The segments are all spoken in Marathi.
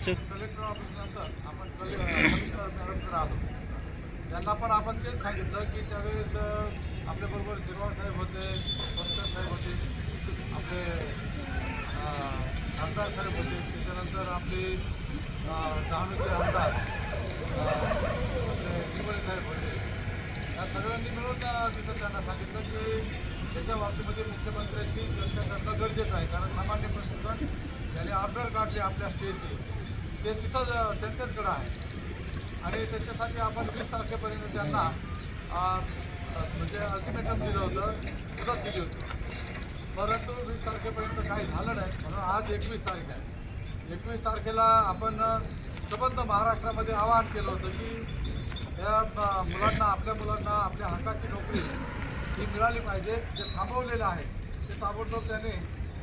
असं. कलेक्टर ऑफिसनंतर आपण कलेक्टर मॅडमकडे आलो. त्यांना पण आपण तेच सांगितलं की त्यावेळेस आपल्याबरोबर शिरवाळ साहेब होते बस्तर साहेब होते आपले आमदार साहेब होते. त्याच्यानंतर आपले अं, डहाणूचे आमदार आपले निंबोळे साहेब होते. या सगळ्यांनी मिळून तिथं त्यांना सांगितलं की त्याच्या बाबतीमध्ये मुख्यमंत्र्यांची चर्चा करणं गरजेचं आहे. कारण सामान्य प्रशासन त्याने ऑर्डर काढले आपल्या स्टेटचे. ते तिथं अं, आहे. आणि त्याच्यासाठी आपण वीस तारखेपर्यंत त्यांना म्हणजे अल्टिमेटम दिलं होतं मुदत दिली होती. परंतु वीस तारखेपर्यंत काही झालं नाही म्हणून आज एकवीस तारीख आहे. एकवीस तारखेला आपण सबंध महाराष्ट्रामध्ये आवाहन केलं होतं की या मुलांना आपल्या मुलांना आपल्या हक्काची नोकरी ही मिळाली पाहिजे जे थांबवलेलं आहे ते ताबडतोब त्याने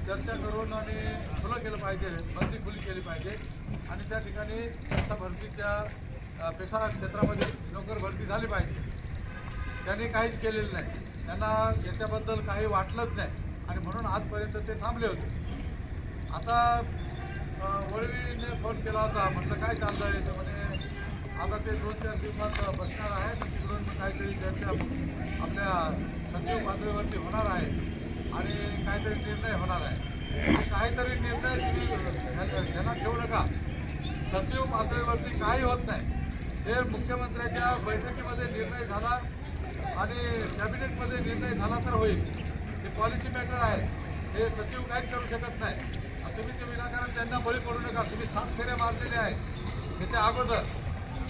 चर्चा करून आणि खुलं केलं पाहिजे भरती खुली केली पाहिजे. आणि त्या ठिकाणी रस्ता भरतीच्या पेशा क्षेत्रामध्ये नोकर भरती झाली पाहिजे. त्यांनी काहीच केलेलं नाही. त्यांना याच्याबद्दल काही वाटलंच नाही. आणि म्हणून आजपर्यंत ते थांबले होते. आता वळवीने फोन केला होता. म्हटलं काय चाललं आहे ते म्हणे आता ते दोन चार दिवसात बसणार आहे तिकडून काहीतरी चर्चा आपल्या सचिव पातळीवरती होणार आहे. आणि काहीतरी निर्णय होणार आहे. काहीतरी निर्णय तुम्ही ध्यानात ठेवू नका. सचिव पातळीवरती काही होत नाही. हे मुख्यमंत्र्यांच्या बैठकीमध्ये निर्णय झाला आणि कॅबिनेटमध्ये निर्णय झाला तर होईल. हे पॉलिसी मॅटर आहे. हे सचिव काहीच करू शकत नाही. तुम्ही ते विनाकारण त्यांना बळी पडू नका. तुम्ही सात फेऱ्या मारलेले आहेत. त्याच्या अगोदर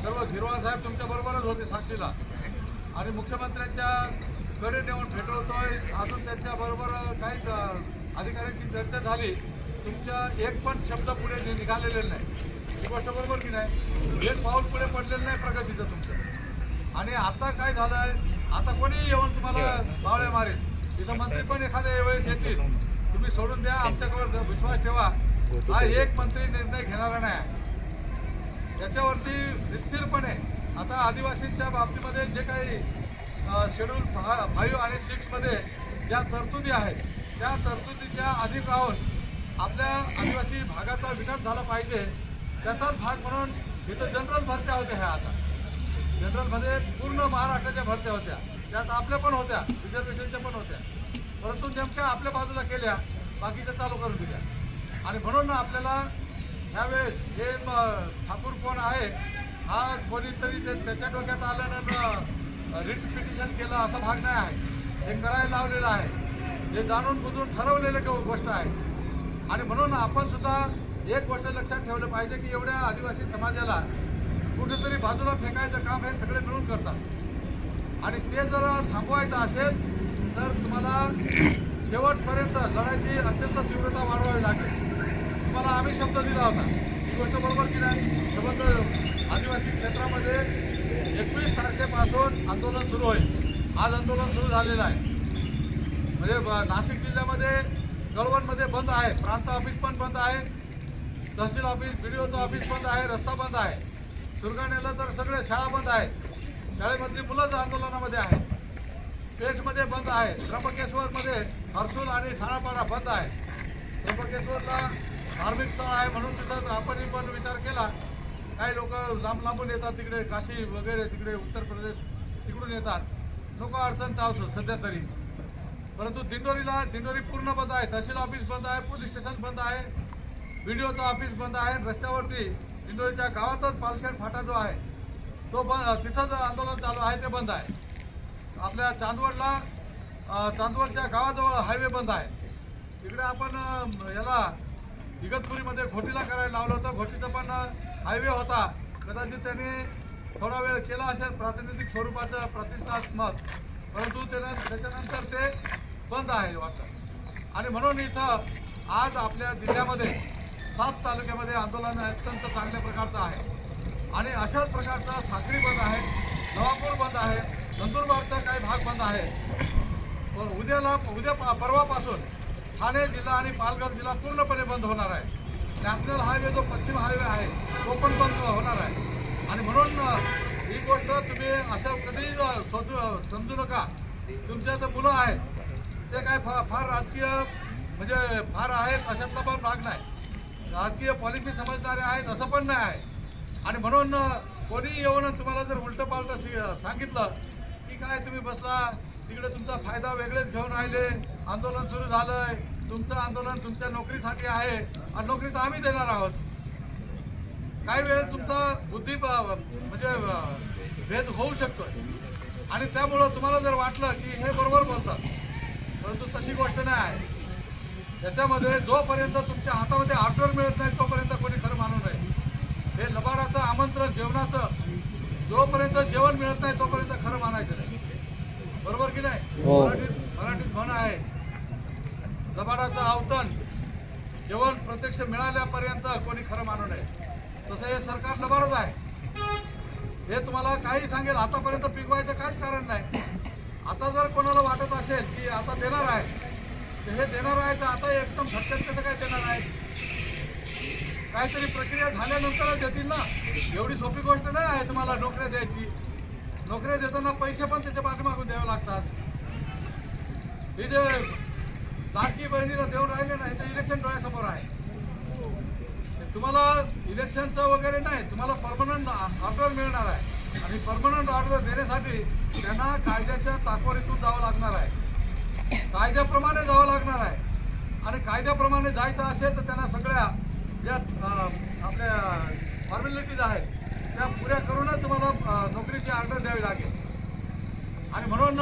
सर्व झिरवा साहेब तुमच्याबरोबरच होते साक्षीला. आणि मुख्यमंत्र्यांच्या कडे नेऊन भेटवतोय अजून त्यांच्याबरोबर काहीच अं, अधिकाऱ्यांची चर्चा झाली. तुमच्या एक पण शब्द पुढे निघालेले नाही. ही गोष्ट बरोबर की नाही? एक पाऊल पुढे पडलेलं नाही प्रगतीचं तुमचं. आणि आता काय झालंय? आता कोणी येऊन तुम्हाला बावळे मारेल? तिथं मंत्री पण एखाद्या वेळेस येतील. तुम्ही सोडून द्या. आमच्याकडे विश्वास ठेवा. हा एक मंत्री निर्णय घेणारा नाही. आहे. याच्यावरती निश्चितपणे आता आदिवासींच्या बाबतीमध्ये जे काही शेड्यूल फाईव्ह आणि सिक्समध्ये ज्या तरतुदी आहेत त्या तरतुदीच्या अधिक राहून आपल्या आदिवासी भागाचा विकास झाला पाहिजे त्याचाच भाग म्हणून इथं जनरल भरत्या होत्या ह्या आता. जनरलमध्ये पूर्ण महाराष्ट्राच्या भरत्या होत्या. त्यात आपल्या पण होत्या रिझर्वेशनच्या पण होत्या. परंतु नेमक्या आपल्या बाजूला केल्या बाकीच्या चालू करून दिल्या. आणि म्हणून आपल्याला ह्यावेळेस हे ठाकूर कोण आहे हा कोणीतरी ते त्याच्या डोक्यात आल्यानं रिट पिटिशन केलं असा भाग नाही आहे. हे करायला लावलेलं आहे. हे जाणून बुजून ठरवलेले गोष्ट आहे. आणि म्हणून आपण सुद्धा एक गोष्ट लक्षात ठेवलं पाहिजे की एवढ्या आदिवासी समाजाला कुठेतरी बाजूला फेकायचं काम हे सगळे मिळून करतात. आणि ते जर थांबवायचं असेल तर तुम्हाला शेवटपर्यंत लढाईची अत्यंत तीव्रता वाढवावी लागेल. तुम्हाला आम्ही शब्द दिला होता. ही गोष्ट बरोबर की नाही? समज आदिवासी क्षेत्रामध्ये एकवीस तारखेपासून आंदोलन सुरू होईल. आज आंदोलन सुरू झालेलं आहे. म्हणजे नाशिक जिल्ह्यामध्ये कळवणमध्ये बंद आहे. प्रांत ऑफिस पण बंद आहे. तहसील ऑफिस बी डी ओचं ऑफिस बंद आहे. रस्ता बंद आहे. सुरगाण्याला तर सगळे शाळा बंद आहेत. शाळेमधली मुलंच आंदोलनामध्ये आहेत. पेठमध्ये बंद आहे. त्र्यंबकेश्वरमध्ये हर्सूल आणि ठाणापाडा बंद आहे. त्र्यंबकेश्वरला धार्मिक स्थळ आहे म्हणून तिथं आपण पण विचार केला. काही लोक लांब लांबून येतात तिकडे काशी वगैरे तिकडे उत्तर प्रदेश तिकडून येतात. नको अडचण चालतो सध्या तरी. परंतु दिंडोरीला दिंडोरी पूर्ण बंद आहे तहसील ऑफिस बंद आहे पोलीस स्टेशन बंद आहे व्हिडिओचं ऑफिस बंद आहे रस्त्यावरती दिंडोरीच्या गावातच पालखेड फाटा जो आहे तो बंद तिथंच आंदोलन चालू आहे ते बंद आहे. आपल्या चांदवडला चांदवडच्या गावाजवळ हायवे बंद आहे. तिकडे आपण याला इगतपुरीमध्ये घोटीला करायला लावलं होतं घोटीचं पण हायवे होता. कदाचित त्यांनी थोडा वेळ केला असेल प्रातिनिधिक स्वरूपाचं प्रतिष्ठात्मक परंतु त्यानं त्याच्यानंतर ते बंद आहे वाटतं. आणि म्हणून इथं आज आपल्या जिल्ह्यामध्ये सात तालुक्यामध्ये आंदोलन अत्यंत चांगल्या प्रकारचं आहे. आणि अशाच प्रकारचा साखरी बंद आहे नवापूर बंद आहे नंदुरबारचा काही भाग बंद आहे. उद्याला उद्या परवापासून ठाणे जिल्हा आणि पालघर जिल्हा पूर्णपणे बंद होणार आहे. नॅशनल हायवे जो पश्चिम हायवे आहे तो पण बंद होणार आहे. आणि म्हणून ही गोष्ट तुम्ही असं कधी सोचू समजू समजू नका. तुमच्या जे मुलं आहेत ते काय फा फार राजकीय म्हणजे फार आहेत अशातला पण भाग नाही. राजकीय पॉलिसी समजणारे आहेत असं पण नाही आहे. आणि म्हणून कोणी येऊन तुम्हाला जर उलटं पालटं सांगितलं की काय तुम्ही बसला तिकडे तुमचा फायदा वेगळेच घेऊन राहिले. आंदोलन सुरू झालंय. तुमचं आंदोलन तुमच्या नोकरीसाठी आहे. आणि नोकरी तर आम्ही देणार आहोत. काही वेळ तुमचा बुद्धी म्हणजे भेद होऊ शकतोय. आणि त्यामुळं तुम्हाला जर वाटलं की हे बरोबर बोलतात परंतु तशी गोष्ट नाही आहे. त्याच्यामध्ये जोपर्यंत तुमच्या हातामध्ये ऑर्डर मिळत नाही तोपर्यंत कोणी खरं मानू नये. हे लबाडाचं आमंत्रण जेवणाचं जोपर्यंत जेवण मिळत नाही तोपर्यंत खरं मानायचं नाही. बरोबर की नाही? हो. मराठीत मराठीत म्हण आहे लबाडाचं आवतण जेवण प्रत्यक्ष मिळाल्यापर्यंत कोणी खरं मानू नये. तसं हे सरकार लबाडच आहे. हे तुम्हाला काही सांगेल आतापर्यंत पिकवायचं काहीच कारण नाही. आता जर कोणाला वाटत असेल की आता देणार आहे तर हे देणार आहे तर आता एकदम झटक्यात कसं काय देणार आहे? काहीतरी प्रक्रिया झाल्यानंतरच देतील ना? एवढी सोपी गोष्ट नाही आहे तुम्हाला नोकऱ्या द्यायची. नोकऱ्या देताना पैसे पण त्याच्या पाठीमागून द्यावे लागतात. इथे लाडकी बहिणीला देऊन राहिले नाही तर इलेक्शन डोळ्यासमोर आहे. तुम्हाला इलेक्शनचं वगैरे नाही तुम्हाला परमनंट ऑर्डर मिळणार आहे. आणि परमनंट ऑर्डर देण्यासाठी त्यांना कायद्याच्या ताकवरीतून जावं लागणार आहे. कायद्याप्रमाणे जावं लागणार आहे. आणि कायद्याप्रमाणे जायचं असेल तर त्यांना सगळ्या ज्या आपल्या फॉर्मॅलिटीज आहेत त्या पुऱ्या करूनच तुम्हाला नोकरीची ऑर्डर द्यावी लागेल. आणि म्हणून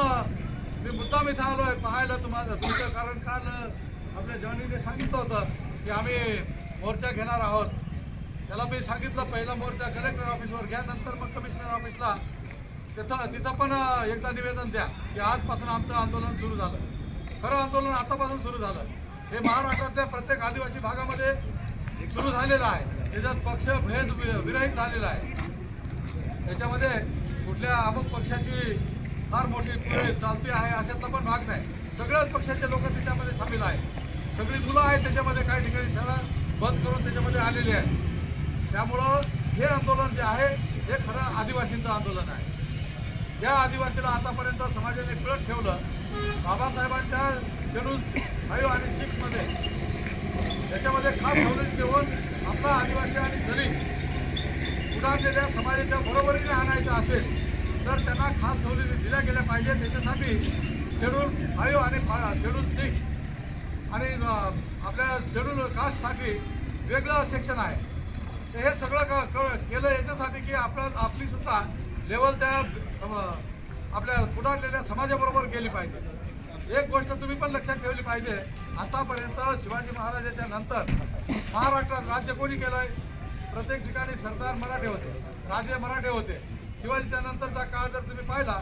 मी मुद्दाम इथं आलो आहे पाहायला तुम्हाला तुमचं कारण काल आपल्या जवानीने सांगितलं होतं की आम्ही मोर्चा घेणार आहोत. त्याला मी सांगितलं पहिला मोर्चा कलेक्टर ऑफिसवर घ्या नंतर मग कमिशनर ऑफिसला. तिथं तिथं पण एकदा निवेदन द्या की आजपासून आमचं आंदोलन सुरू झालं. खरं आंदोलन आतापासून सुरू झालं. हे महाराष्ट्रातल्या प्रत्येक आदिवासी भागामध्ये सुरू झालेलं आहे. त्याच्यात पक्ष भेद वि- विरहित झालेला आहे. त्याच्यामध्ये कुठल्या अमुक पक्षाची फार मोठी पुढे चालती आहे अशातला पण भाग नाही. सगळ्याच पक्षाचे लोक त्याच्यामध्ये सामील आहेत. सगळी मुलं आहेत त्याच्यामध्ये काही ठिकाणी शाळा बंद करून त्याच्यामध्ये आलेली आहेत. त्यामुळं हे आंदोलन जे आहे हे खरं आदिवासींचं आंदोलन आहे. या आदिवासीला आतापर्यंत समाजाने पिळत ठेवलं. बाबासाहेबांच्या शेड्यूल फाईव्ह आणि सिक्समध्ये त्याच्यामध्ये खास नॉलेज देऊन आपला आदिवासी आणि दलित उडालेल्या समाजाच्या बरोबरीने आणायचं असेल तर त्यांना खास सवलती दिल्या गेल्या पाहिजे. त्याच्यासाठी शेड्यूल फाईव्ह आणि शेड्यूल सिक्स आणि आपल्या शेड्यूल कास्टसाठी वेगळं सेक्शन आहे. तर हे सगळं क क- केलं याच्यासाठी की आपल्या आपलीसुद्धा लेवल त्या सम- आपल्या पुढारलेल्या समाजाबरोबर गेली पाहिजे. एक गोष्ट तुम्ही पण लक्षात ठेवली पाहिजे. आतापर्यंत शिवाजी महाराजाच्या नंतर महाराष्ट्रात राज्य कोणी केलंय? प्रत्येक ठिकाणी सरदार मराठे होते राजे मराठे होते. शिवाजीच्या नंतरचा काळ जर तुम्ही पाहिला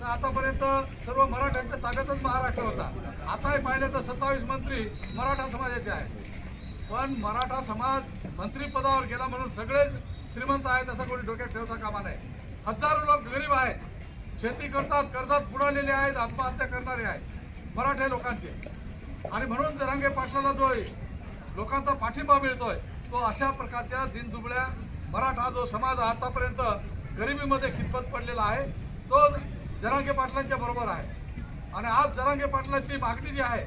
तर आतापर्यंत सर्व मराठ्यांच्या ताब्यातच महाराष्ट्र होता. आताही पाहिलं तर सत्तावीस मंत्री मराठा समाजाचे आहेत. पण मराठा समाज मंत्रीपदावर गेला म्हणून सगळेच श्रीमंत आहेत असं कोणी डोक्यात ठेवता कामा नाही हजारो लोक गरीब आहेत. शेती करतात कर्जात बुडालेले आहेत आत्महत्या करणारे आहेत. मराठे लोकांचे. आणि म्हणून रांगे पाटलाला जो लोकांचा पाठिंबा मिळतोय तो अशा प्रकारच्या दिनदुबळ्या मराठा जो समाज आतापर्यंत गरिबीमध्ये खितपत पडलेला आहे तो जरांगे पाटलांच्या बरोबर आहे. आणि आज जरांगे पाटलांची मागणी जी आहे